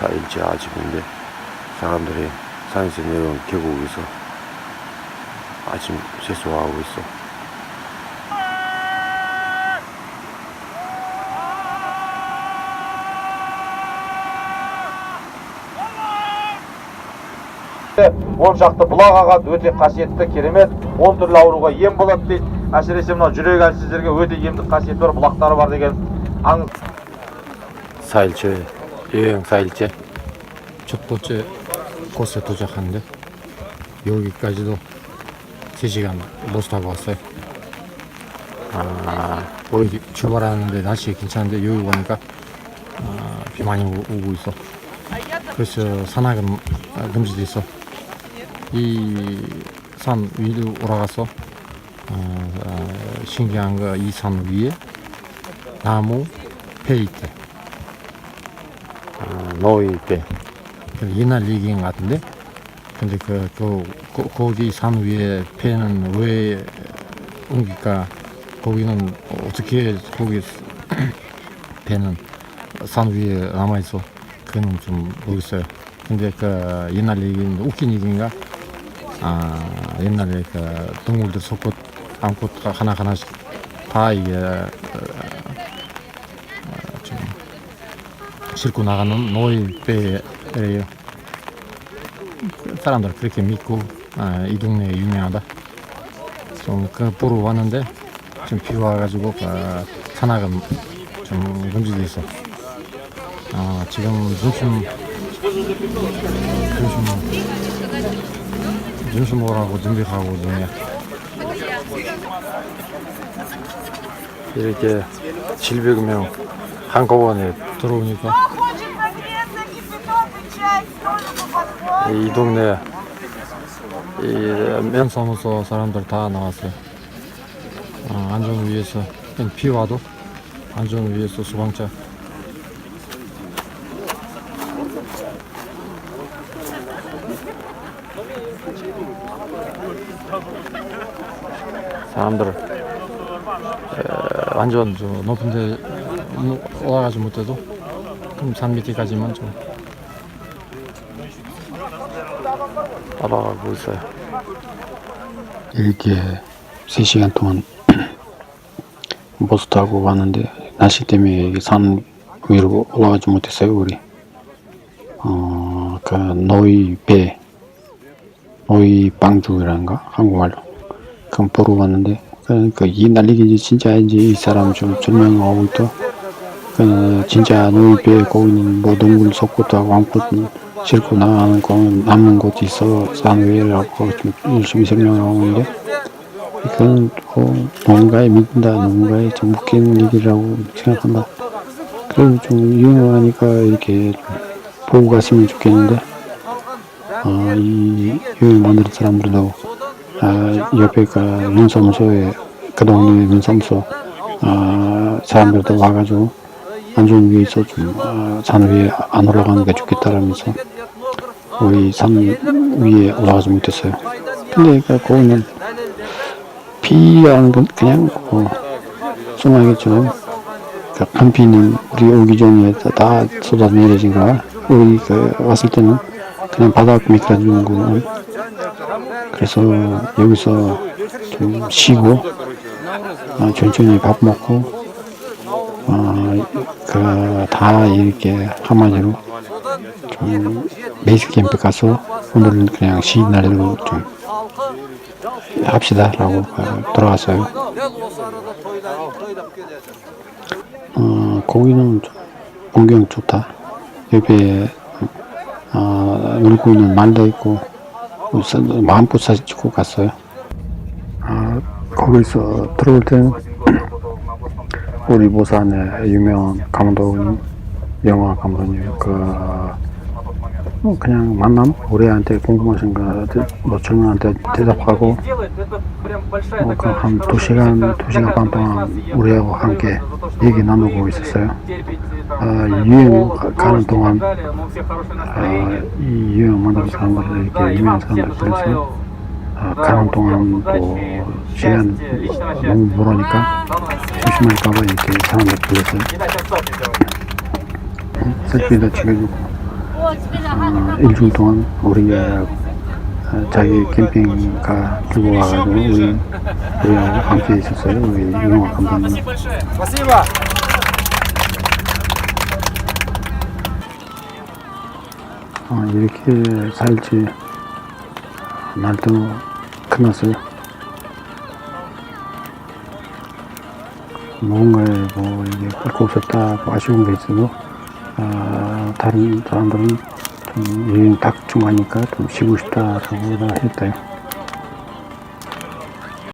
4일째 아침인데 사람들이 산에서 내려온 계곡에서 아침 세수하고 있어. он шақты бұлақ ағады өте қасиетті керемет он түрлі ауруға ем болады дейді әсіресе мынау жүрек әлсіздерге өте емдік қасиеті бар бұлақтары бар деген аңыз 4일째 여행 4일째 첫 번째 코스에 도착하는데 여기까지도 3시간 버스 타고 왔어요. 아, 여기 출발하는데 날씨 괜찮은데 여기 오니까 아, 비 많이 오- 오고 있어. 그래서 산악은 아, 금지돼 있어. 이 산 위로 올라가서 어, 어, 신기한 거 이 산 위에 나무 배 있대. 아, 노이 때 근데 옛날 얘기인 것 같은데? 근데 그, 그, 거- 거기 산 위에 배는 왜 옮길까? 거기는 어떻게 거기 배는? 산 위에 남아있어. 그거는 좀 모르겠어요. 근데 그 옛날 얘기인데 웃긴 얘기인가? 아 옛날에 그 동물들 속옷 암꽃 하나 하나씩 다 이게 어, 어, 좀 싣고 나가는 노이배예요. 사람들 그렇게 믿고 아, 이 동네에 유명하다. 좀그 보러 왔는데 좀 비 와가지고 그 산악은 좀 금지돼 있어. 아 지금 점심 점심 점심 먹으라고 준비하고 중이야. 이렇게 700명 한꺼번에 들어오니까 이 동네 이 면사무소 사람들 다 나왔어요. 아, 안전 위해서 그냥 비 와도 안전 위해서 소방차 사람들 에, 완전 저 높은 데 올라가지 못해도 그럼 산 밑에까지만 좀 따라가고 있어요. 이렇게 3시간 동안 버스 타고 왔는데 날씨 때문에 산 위로 올라가지 못했어요 우리. 어, 그 노이 배 노이 빵주라는가? 한국말로. 그건 보러 왔는데 그러니까 이 난리기 진짜인지 이 사람 좀 설명하고 있다 그 진짜 노이 배 거기는 뭐 동물 속옷도 하고 아무것도 싣고 나가는 거 남는 곳이 있어. 산 위라고 좀 열심히 설명하고 있는데 그건 뭐 뭔가에 믿는다 누군가에 좀 웃기는 얘기라고 생각한다. 그래도 좀 유명하니까 이렇게 좀 보고 갔으면 좋겠는데 아, 이 유명 만드는 사람들도 아, 옆에 그 문사무소에 그 동네 문사무소 아, 사람들도 와가지고 안전 위에 있어 좀 아, 산 위에 안 올라가는 게 좋겠다라면서 우리 산 위에 올라가지 못했어요. 근데 그 거기는 비라는 건 그냥 뭐 쏘나겠지만 그 한비는 우리 오기 전에 다- 다 쏟아내려진 거야. 우리 그 왔을 때는 그냥 바닥 미끄러지는 거고 그래서 여기서 좀 쉬고 어, 천천히 밥 먹고 어, 그다 이렇게 한마디로 좀 베이스 캠프 가서 오늘은 그냥 쉬는 날로 좀 합시다라고 어, 돌아왔어요. 어, 거기는 좀 풍경 좋다. 옆에 어, 놀고 있는 말도 있고 마음껏 사진 찍고 갔어요. 아, 거기서 들어올 때는 우리 부산의 유명한 감독님, 영화 감독님, 그, 뭐 그냥 만남, 우리한테 궁금하신 거, 뭐 질문한테 대답하고, 뭐, 그한 두 시간, 두 시간 반 동안 우리하고 함께 얘기 나누고 있었어요. 아, 유행 가는 동안, 아, 이 유행 만드는 사람들, 이렇게 유명한 사람들 그래서, 아, 가는 동안 또 시간 너무 모르니까 조심할까봐 이렇게 사람들 불렀어요. 셀피도 찍어주고 어, 일주일 동안 우리 어, 자기 캠핑카 들고 와가지고 우리 우리하고 함께 있었어요. 우리 이용학 감독님. 어, 이렇게 4일째 날도 끝났어요. 뭔가에 뭐 이게 할거 없었다 아쉬운 게 있어도 아, 다른 사람들은 좀 여행 딱 중하니까 좀 쉬고 싶다라고 했대요.